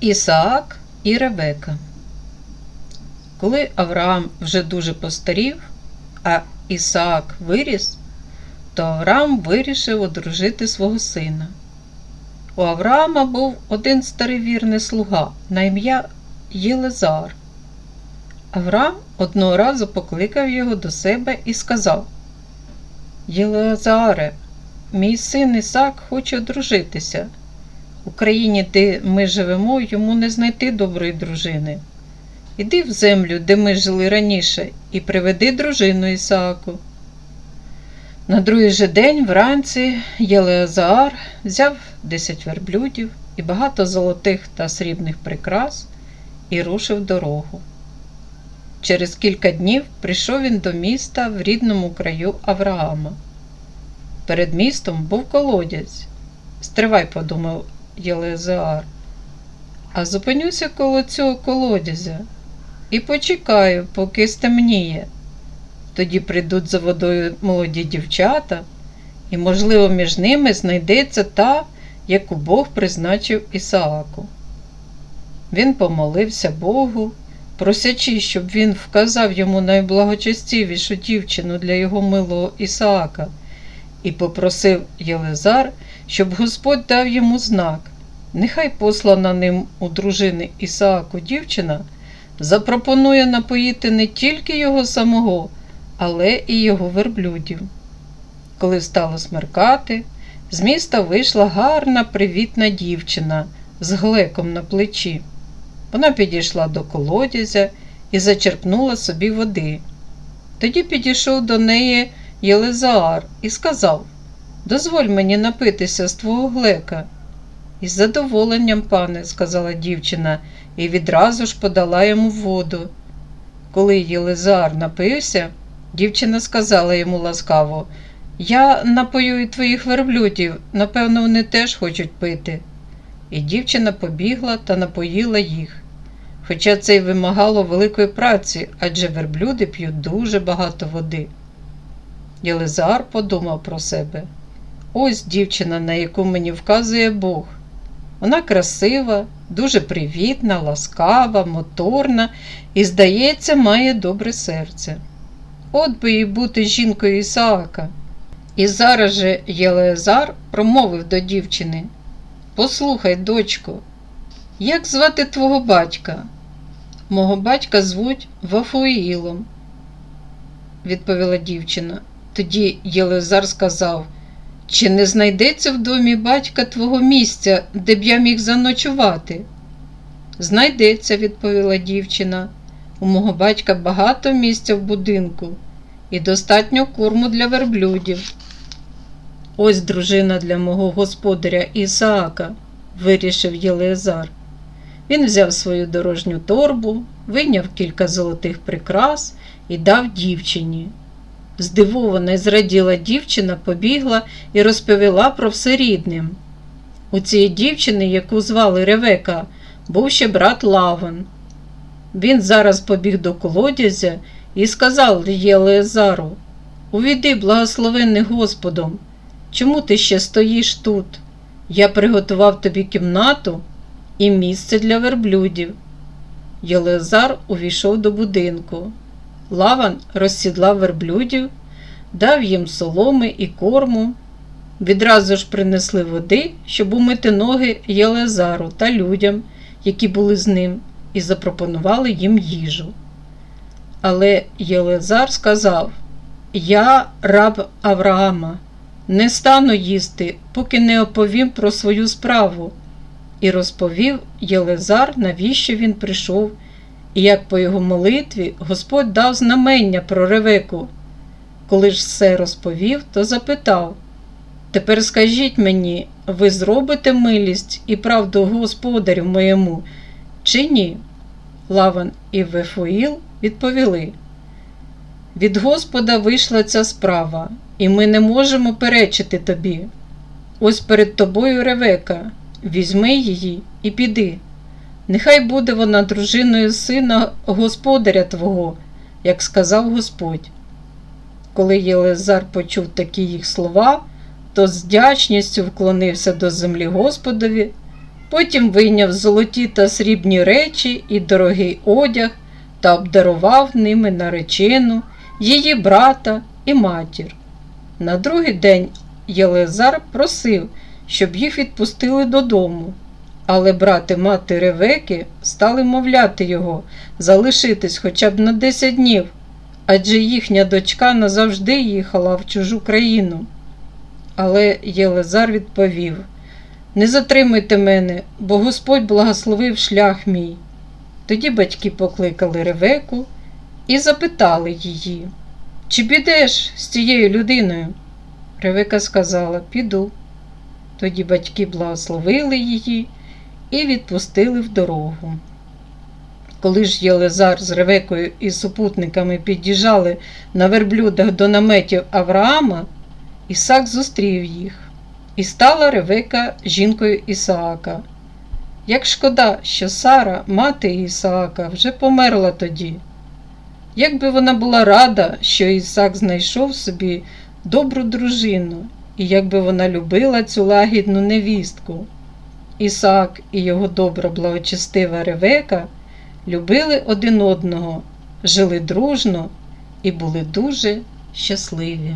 Ісаак і Ребека. Коли Авраам вже дуже постарів, а Ісаак виріс, то Авраам вирішив одружити свого сина. У Авраама був один старий вірний слуга на ім'я Єлезар. Авраам одного разу покликав його до себе і сказав: Єлезаре, мій син Ісаак хоче одружитися. В країні, де ми живемо, йому не знайти доброї дружини. Іди в землю, де ми жили раніше, і приведи дружину Ісааку. На другий же день вранці Єлеазаар взяв десять верблюдів і багато золотих та срібних прикрас і рушив дорогу. Через кілька днів прийшов він до міста в рідному краю Авраама. Перед містом був колодязь. Стривай, подумав Єлезаар, а зупинюся коло цього колодязя і почекаю, поки стемніє. Тоді прийдуть за водою молоді дівчата, і, можливо, між ними знайдеться та, яку Бог призначив Ісааку. Він помолився Богу, просячи, щоб він вказав йому найблагочестивішу дівчину для його милого Ісаака, і попросив Єлизар, щоб Господь дав йому знак. Нехай послана ним у дружини Ісааку дівчина запропонує напоїти не тільки його самого, але і його верблюдів. Коли стало смеркати, з міста вийшла гарна привітна дівчина з глеком на плечі. Вона підійшла до колодязя і зачерпнула собі води. Тоді підійшов до неї Єлизаар і сказав Дозволь мені напитися з твого глека. Із задоволенням, пане, сказала дівчина, і відразу ж подала йому воду. Коли Єлизар напився, дівчина сказала йому ласкаво Я напою і твоїх верблюдів, напевно, вони теж хочуть пити. І дівчина побігла та напоїла їх. Хоча це й вимагало великої праці, адже верблюди п'ють дуже багато води. Єлизар подумав про себе. Ось дівчина, на яку мені вказує Бог. Вона красива, дуже привітна, ласкава, моторна і, здається, має добре серце. От би їй бути жінкою Ісаака. І зараз же Єлеазар промовив до дівчини Послухай, дочко, як звати твого батька? Мого батька звуть Вафуїлом, відповіла дівчина. Тоді Єлеазар сказав чи не знайдеться в домі батька твого місця, де б я міг заночувати? Знайдеться, відповіла дівчина. У мого батька багато місця в будинку і достатньо корму для верблюдів. Ось дружина для мого господаря Ісаака, вирішив Єлеазар. Він взяв свою дорожню торбу, вийняв кілька золотих прикрас і дав дівчині. Здивована і зраділа дівчина побігла і розповіла про все рідним. У цієї дівчини, яку звали Ревека, був ще брат Лаван. Він зараз побіг до колодязя і сказав Єлеазару Увійди, благословенний Господом, чому ти ще стоїш тут? Я приготував тобі кімнату і місце для верблюдів. Єлеазар увійшов до будинку. Лаван розсідлав верблюдів, дав їм соломи і корму. Відразу ж принесли води, щоб умити ноги Єлезару та людям, які були з ним, і запропонували їм їжу. Але Єлезар сказав: Я раб Авраама, не стану їсти, поки не оповім про свою справу. І розповів Єлезар, навіщо він прийшов і як по його молитві Господь дав знамення про ревеку. Коли ж все розповів, то запитав Тепер скажіть мені, ви зробите милість і правду господарю моєму, чи ні? Лаван і Вефуїл відповіли. Від Господа вийшла ця справа, і ми не можемо перечити тобі. Ось перед тобою ревека, візьми її і піди. Нехай буде вона дружиною сина господаря Твого, як сказав Господь. Коли Єлезар почув такі їх слова, то з вдячністю вклонився до землі Господові Потім вийняв золоті та срібні речі і дорогий одяг та обдарував ними наречену, її брата і матір. На другий день Єлезар просив, щоб їх відпустили додому. Але брат і мати Ревеки стали мовляти його залишитись хоча б на 10 днів, адже їхня дочка назавжди їхала в чужу країну. Але Єлезар відповів Не затримуйте мене, бо Господь благословив шлях мій. Тоді батьки покликали Ревеку і запитали її, чи підеш з цією людиною? Ревека сказала, піду. Тоді батьки благословили її і відпустили в дорогу. Коли ж Єлезар з Ревекою і супутниками під'їжджали на верблюдах до наметів Авраама, Ісак зустрів їх, і стала Ревека жінкою Ісаака. Як шкода, що Сара, мати Ісаака, вже померла тоді. Як би вона була рада, що Ісак знайшов собі добру дружину, і як би вона любила цю лагідну невістку. Ісаак і його добра благочестива Ревека любили один одного, жили дружно і були дуже щасливі.